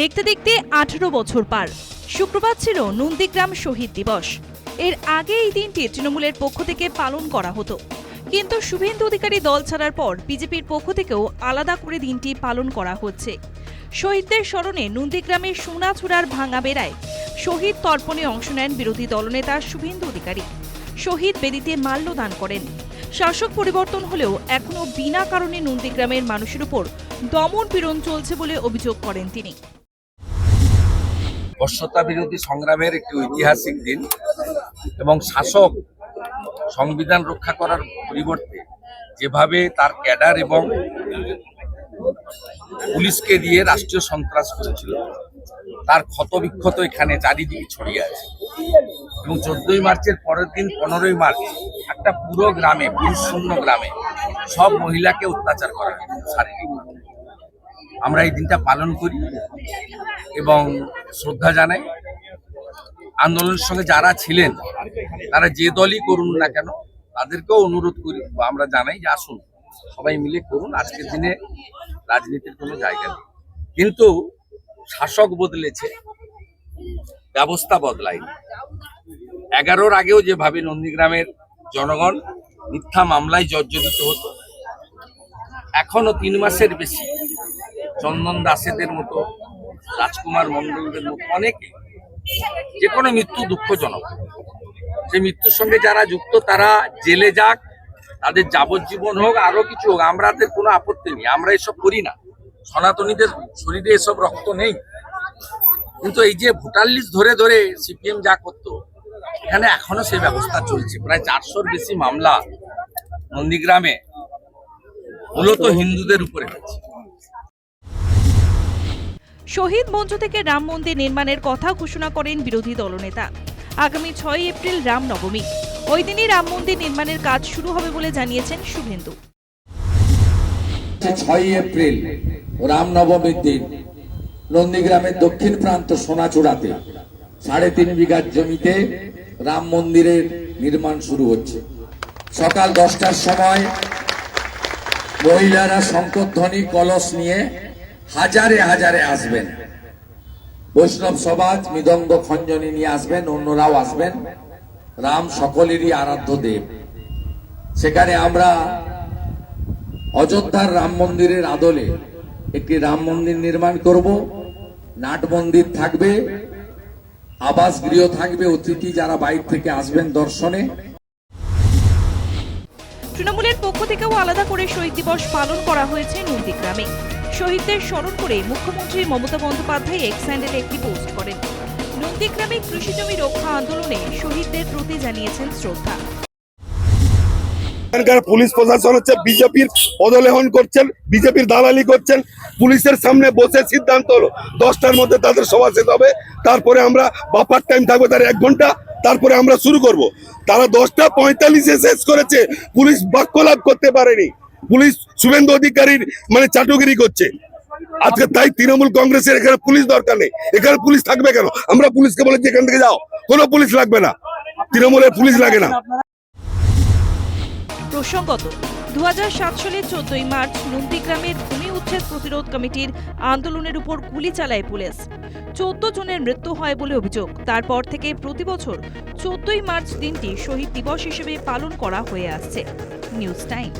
দেখতে দেখতে আঠারো বছর পার। শুক্রবার ছিল নন্দীগ্রাম শহীদ দিবস। এর আগে এই দিনটি তৃণমূলের পক্ষ থেকে পালন করা হতো। কিন্তু শুভেন্দু অধিকারী দল ছাড়ার পর বিজেপির পক্ষ থেকেও আলাদা করে দিনটি পালন করা হচ্ছে। শহীদদের স্মরণে নন্দীগ্রামের সোনাচূড়ার ভাঙা বেড়ায় শহীদ তর্পণে অংশ নেন বিরোধী দলনেতা শুভেন্দু অধিকারী। শহীদ বেদিতে মাল্যদান করেন। শাসক পরিবর্তন হলেও এখনও বিনা কারণে নন্দীগ্রামের মানুষের উপর দমন পীড়ন চলছে বলে অভিযোগ করেন তিনি। বর্ষতা বিরোধী সংগ্রামের একটি ঐতিহাসিক দিন এবং শাসক সংবিধান রক্ষা করার পরিবর্তে যেভাবে তার ক্যাডার এবং পুলিশকে দিয়ে রাষ্ট্রীয় সন্ত্রাস করেছিল তার ক্ষতবিক্ষত এখানে চারিদিকে ছড়িয়ে আছে। এবং চোদ্দই মার্চের পরের দিন, পনেরোই মার্চ, একটা পুরো গ্রামে পুরুষ শূন্য গ্রামে সব মহিলাকে অত্যাচার করা হয়েছে শারীরিক আমরা এই দিনটা পালন করি এবং শ্রদ্ধা জানাই। আন্দোলনের সঙ্গে যারা ছিলেন, তারা যে দলই করুন না কেন, তাদেরকেও অনুরোধ করি বা আমরা জানাই যে আসুন, সবাই মিলে করুন, আজকের দিনে রাজনীতির কোনো জায়গা নেই। কিন্তু শাসক বদলেছে, ব্যবস্থা বদলায়নি। এগারোর আগেও যেভাবে নন্দীগ্রামের জনগণ মিথ্যা মামলায় জর্জরিত হতো, এখনও তিন মাসের বেশি। চন্দন দাসেদের মতো, রাজকুমার মন্ডলদের মতো অনেকে যে কোনো মৃত্যু দুঃখজনক। সেই মৃত্যুর সঙ্গে যারা যুক্ত, তারা জেলে যাক, তাদের যাবজ্জীবন হোক, আরও কিছু হোক আমাদের কোনো আপত্তি নেই, আমরা এসব করি না। সনাতনীদের শরীরে এসব রক্ত নেই। কিন্তু এই যে ভোটার লিস্ট ধরে ধরে সিপিএম যা করতো, এখানে এখনও সেই ব্যবস্থা চলছে। প্রায় চারশোর বেশি মামলা নন্দীগ্রামে, মূলত হিন্দুদের উপরে হচ্ছে শহীদ মঞ্চ থেকে রাম মন্দির নির্মাণের কথা ঘোষণা করেন বিরোধী দলনেতা। আগামী ছয় এপ্রিল রাম নবমী ওই দিনই রাম মন্দির নির্মাণের কাজ শুরু হবে বলে জানিয়েছেন শুভেন্দু। ছয়ই এপ্রিল, রামনবমীর দিন, নন্দীগ্রামের দক্ষিণ প্রান্ত সোনাচূড়াতে সাড়ে তিন বিঘার জমিতে রাম মন্দিরের নির্মাণ শুরু হচ্ছে। সকাল দশটার সময় মহিলারা শঙ্করধ্বনি কলস নিয়ে হাজারে হাজারে আসবেন। বৈষ্ণব সমাজ, মৃদঙ্গ খঞ্জনী নিয়ে আসবেন, অন্যরাও আসবেন। রাম সকলেরই আরাধ্য দেব। সেখানে আমরা অযোধ্যার রাম মন্দিরের আদলে একটি রাম মন্দির নির্মাণ করব। নাট মন্দির থাকবে আবাস গৃহ থাকবে, অতিথি যারা বাইরে থেকে আসবেন দর্শনে। তৃণমূলের পক্ষ থেকেও আলাদা করে শহীদ দিবস পালন করা হয়েছে নন্দীগ্রামে। শহীদদের স্মরণ করে মুখ্যমন্ত্রী মমতা বন্দ্যোপাধ্যায় এক্স হ্যান্ডেলে একটি পোস্ট করেন। নন্দীগ্রামে কৃষি জমি রক্ষা আন্দোলনে শহীদদের প্রতি জানিয়েছেন শ্রদ্ধা। এখানকার পুলিশ প্রশাসন হচ্ছে বিজেপির পদলেহন করছেন, বিজেপির দালালি করছেন, পুলিশের সামনে বসে সিদ্ধান্ত হলো। দশটার মধ্যে তাদের সভা শেষ হবে, তারপরে আমরা বাপার টাইম থাকবে, তার এক ঘণ্টা, তারপরে আমরা শুরু করব। তারা দশটা পঁয়তাল্লিশে শেষ করেছে, পুলিশ বাক্য লাভ করতে পারেনি। পুলিশ শুভেন্দু অধিকারীর মানে চাটুগিরি করছে। আজকে তাই তৃণমূল কংগ্রেসের এখানে পুলিশ দরকার নেই। এখানে পুলিশ থাকবে কেন? আমরা পুলিশকে বলেছি এখান থেকে যাও। কোনো পুলিশ লাগবে না। তৃণমূলের পুলিশ লাগে না। প্রসঙ্গত দু সালের চোদ্দই মার্চ নন্দীগ্রামের ভূমি উচ্ছেদ প্রতিরোধ কমিটির আন্দোলনের উপর গুলি চালায় পুলিশ। চোদ্দ জনের মৃত্যু হয় বলে অভিযোগ। তারপর থেকে প্রতি বছর চোদ্দই মার্চ দিনটি শহীদ দিবস হিসেবে পালন করা হয়ে আসছে। News time.